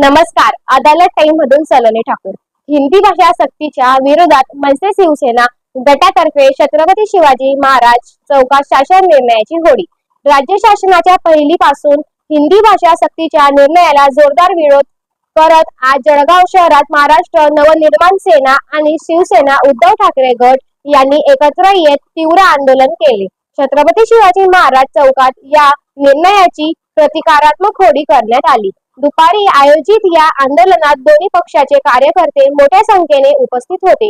नमस्कार अदालत टाइम मधून सलोनी ठाकूर. हिंदी भाषा सक्तीच्या विरोधात मनसे शिवसेना गटातर्फे छत्रपती शिवाजी महाराज चौकात शासन निर्णयाची होडी. राज्य शासनाच्या पहिलीपासून हिंदी भाषा सक्तीच्या निर्णयाला जोरदार विरोध करत आज जळगाव शहरात महाराष्ट्र नवनिर्माण सेना आणि शिवसेना उद्धव ठाकरे गट यांनी एकत्र येत तीव्र आंदोलन केले. छत्रपती शिवाजी महाराज चौकात या निर्णयाची प्रतिकारात्मक होडी करण्यात आली. दुपारी आयोजित या आंदोलनात दोन्ही पक्षाचे कार्यकर्ते मोठ्या संख्येने उपस्थित होते.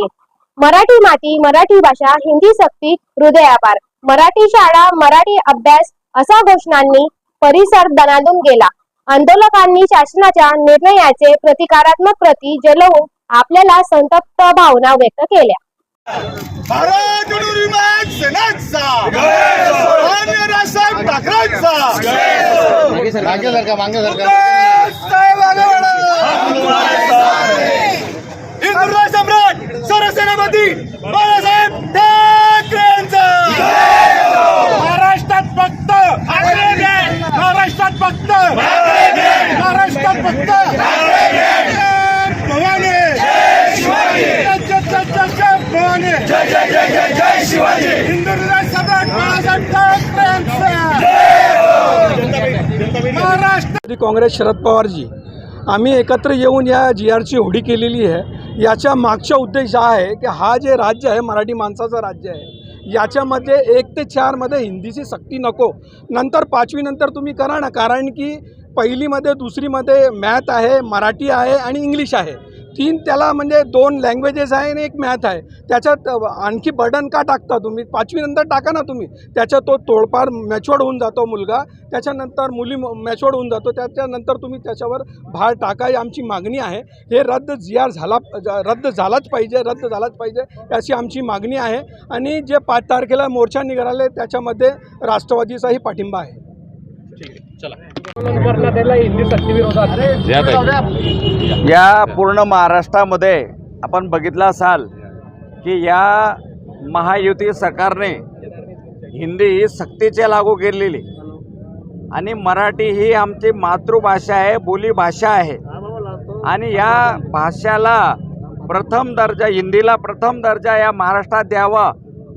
मराठी माती मराठी भाषा हिंदी सक्ती हृदयापार. मराठी शाळा मराठी अभ्यास असा घोषणांनी परिसर दणानून गेला. आंदोलकांनी शासनाच्या निर्णयाचे प्रतिकारात्मक प्रती जलवून आपल्याला संतप्त भावना व्यक्त केल्या. भारत सेनेचा. राजसाहेब ठाकरेंचा. मागे मागे सम्राट सरसेनापती बाळासाहेब ठाकरेंचा. महाराष्ट्रात फक्त महाराष्ट्रात फक्त महाराष्ट्रात फक्त भवानी हिंदुराज सम्राट बाळासाहेब ठाकरेंचा महाराष्ट्र राष्ट्रवादी काँग्रेस शरद पवारजी आम्ही एकत्र येऊन या जी आरची होळी केलेली आहे. याच्या मागचा उद्देश हा आहे की हा जे राज्य आहे मराठी माणसाचं राज्य आहे याच्यामध्ये एक ते चारमध्ये हिंदीची सक्ती नको. नंतर पाचवीनंतर तुम्ही करा ना कारण की पहिलीमध्ये दुसरीमध्ये मॅथ आहे मराठी आहे आणि इंग्लिश आहे. तीन त्याला म्हणजे दोन लँग्वेजेस आहे आणि एक मॅथ आहे. त्याच्यात आणखी बर्डन का टाकता तुम्ही? पाचवीनंतर टाका ना तुम्ही. त्याच्या तो तोडपार मॅच्युअर्ड होऊन जातो मुलगा. त्याच्यानंतर मुली मॅच्युअर्ड होऊन जातो. त्याच्यानंतर तुम्ही त्याच्यावर भार टाका ही आमची मागणी आहे. हे रद्द जी आर झाला रद्द झालाच पाहिजे रद्द झालाच पाहिजे अशी आमची मागणी आहे. आणि जे पाच तारखेला मोर्चा निघाले त्याच्यामध्ये राष्ट्रवादीचाही पाठिंबा आहे. चला. या पूर्ण महाराष्ट्रामध्ये आपण बघितलं असाल की या महायुती सरकारने हिंदी ही सक्तीचे लागू केलेली. आणि मराठी ही आमची मातृभाषा आहे बोलीभाषा आहे. आणि या भाषाला प्रथम दर्जा हिंदीला प्रथम दर्जा या महाराष्ट्रात द्यावा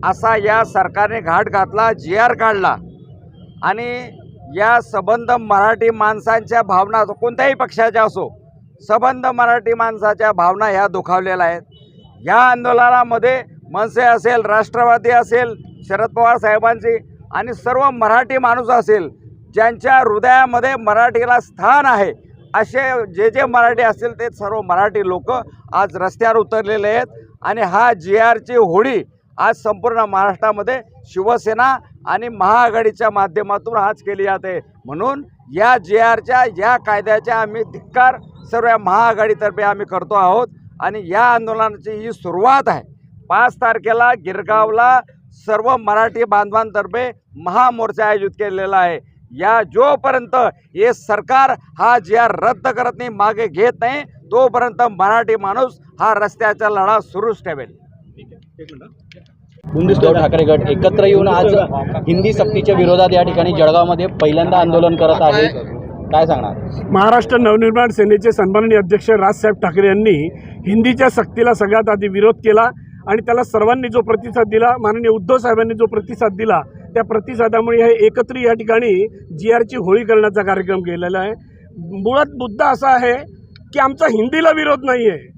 असा या सरकारने घाट घातला जी आर काढला. आणि या सबंध मराठी माणसांच्या भावना कोणत्याही पक्षाच्या असो सबंध मराठी माणसाच्या भावना ह्या दुखावलेल्या आहेत. या आंदोलनामध्ये मनसे असेल राष्ट्रवादी असेल शरद पवार साहेबांची आणि सर्व मराठी माणूस असेल ज्यांच्या हृदयामध्ये मराठीला स्थान आहे असे जे जे मराठी असतील ते सर्व मराठी लोक आज रस्त्यावर उतरलेले आहेत. आणि हा जी आरची होळी आज संपूर्ण महाराष्ट्रामध्ये शिवसेना आणि महाआघाडीच्या माध्यमातून आज केली जाते. म्हणून या जे आरच्या या कायद्याच्या आम्ही धिक्कार सर्व या महाआघाडीतर्फे आम्ही करतो आहोत. आणि या आंदोलनाची ही सुरुवात आहे. पाच तारखेला गिरगावला सर्व मराठी बांधवांतर्फे महामोर्चा आयोजित केलेला आहे. या जोपर्यंत हे सरकार हा जे आर रद्द करत नाही मागे घेत नाही तोपर्यंत मराठी माणूस हा रस्त्याचा लढा सुरूच ठेवेल. उद्धव ठाकरे गट एकत्र येऊन आज हिंदी सक्तीच्या विरोधात या ठिकाणी जळगावमध्ये पहिल्यांदा आंदोलन करत आहे. काय सांगणार? महाराष्ट्र नवनिर्माण सेनेचे सन्माननीय अध्यक्ष राजसाहेब ठाकरे यांनी हिंदीच्या सक्तीला सगळ्यात आधी विरोध केला आणि त्याला सर्वांनी जो प्रतिसाद दिला माननीय उद्धव साहेबांनी जो प्रतिसाद दिला त्या प्रतिसादामुळे हे एकत्र या ठिकाणी जी आरची होळी करण्याचा कार्यक्रम केलेला आहे. मुळात मुद्दा असा आहे की आमचा हिंदीला विरोध नाही आहे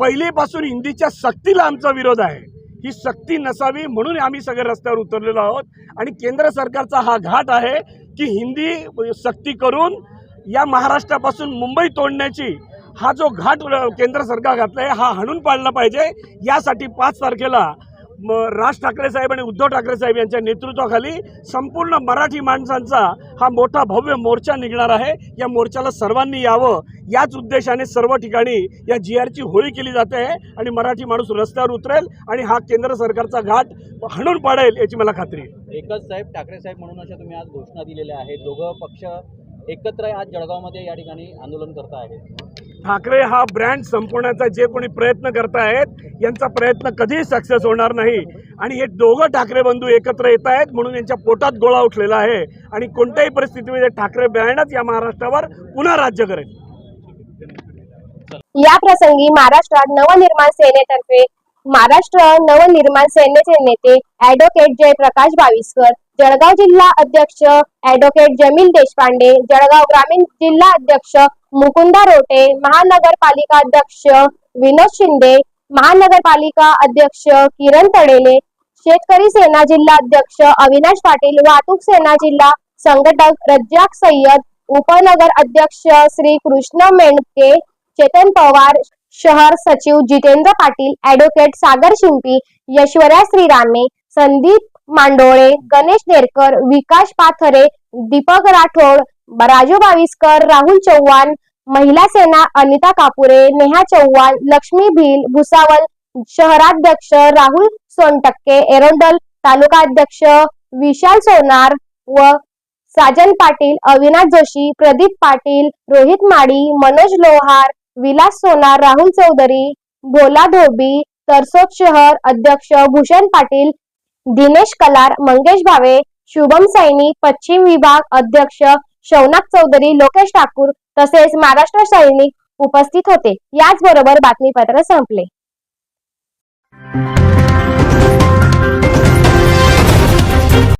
पहिलीपासून हिंदीच्या सक्तीला आमचा विरोध आहे. ही सक्ती नसावी म्हणून आम्ही सगळे रस्त्यावर उतरलेलो आहोत. आणि केंद्र सरकारचा हा घाट आहे की हिंदी सक्ती करून या महाराष्ट्रापासून मुंबई तोडण्याची हा जो घाट केंद्र सरकार घातला आहे हा हाणून पाडला पाहिजे. यासाठी पाच तारखेला म राज ठाकरे साहेब आणि उद्धव ठाकरे साहेब यांच्या नेतृत्वाखाली संपूर्ण मराठी माणसांचा हा मोठा भव्य मोर्चा निघणार आहे. या मोर्चाला सर्वांनी यावं. याच उद्देशाने सर्व ठिकाणी या जी आरची होळी केली जाते आहे आणि मराठी माणूस रस्त्यावर उतरेल आणि हा केंद्र सरकारचा घाट हाणून पाडेल याची मला खात्री आहे. एकच साहेब ठाकरे साहेब म्हणून अशा तुम्ही आज घोषणा दिलेल्या आहेत. दोघं पक्ष एकत्र आज जळगावमध्ये या ठिकाणी आंदोलन करत आहेत. ठाकरे हा ब्रँड संपवण्याचा जे कोणी प्रयत्न करतायत यांचा प्रयत्न कधीही सक्सेस होणार नाही. आणि हे दोघं ठाकरे बंधू एकत्र येत आहेत म्हणून यांच्या पोटात गोळा उठलेला आहे. आणि कोणत्याही परिस्थितीमध्ये ठाकरे ब्रँडच या महाराष्ट्रावर पुन्हा राज्य करेल. या प्रसंगी महाराष्ट्रात नवनिर्माण सेनेतर्फे महाराष्ट्र नवनिर्माण सेनेचे नेते ऍडव्होकेट जयप्रकाश बाविस्कर जळगाव जिल्हा अध्यक्ष ऍडव्होकेट जमील देशपांडे जळगाव ग्रामीण जिल्हा अध्यक्ष मुकुंदा रोटे महानगरपालिका अध्यक्ष विनोद शिंदे महानगरपालिका अध्यक्ष किरण तडेले शेतकरी सेना जिल्हा अध्यक्ष अविनाश पाटील वाहतूक सेना जिल्हा संघटक रज्जाक सय्यद उपनगर अध्यक्ष श्री कृष्ण मेंढके चेतन पवार शहर सचिव जितेंद्र पाटील ऍडव्होकेट सागर शिंपी यशवर्या श्रीरामे संदीप मांडोळे गणेश नेरकर विकास पाथरे दीपक राठोड राजू बाविस्कर राहुल चव्हाण महिला सेना अनिता कापुरे नेहा चव्हाण लक्ष्मी भिल भुसावल शहराध्यक्ष राहुल सोनटक्के एरोंडल तालुका अध्यक्ष विशाल सोनार व साजन पाटील अविनाश जोशी प्रदीप पाटील रोहित माडी मनोज लोहार विलास सोनार राहुल चौधरी भोला धोबी तरसोद शहर अध्यक्ष भूषण पाटील दिनेश कलार मंगेश भावे शुभम सैनी पश्चिम विभाग अध्यक्ष शौनक चौधरी लोकेश ठाकूर तसेच महाराष्ट्र सैनिक उपस्थित होते. याचबरोबर बातमीपत्र संपले.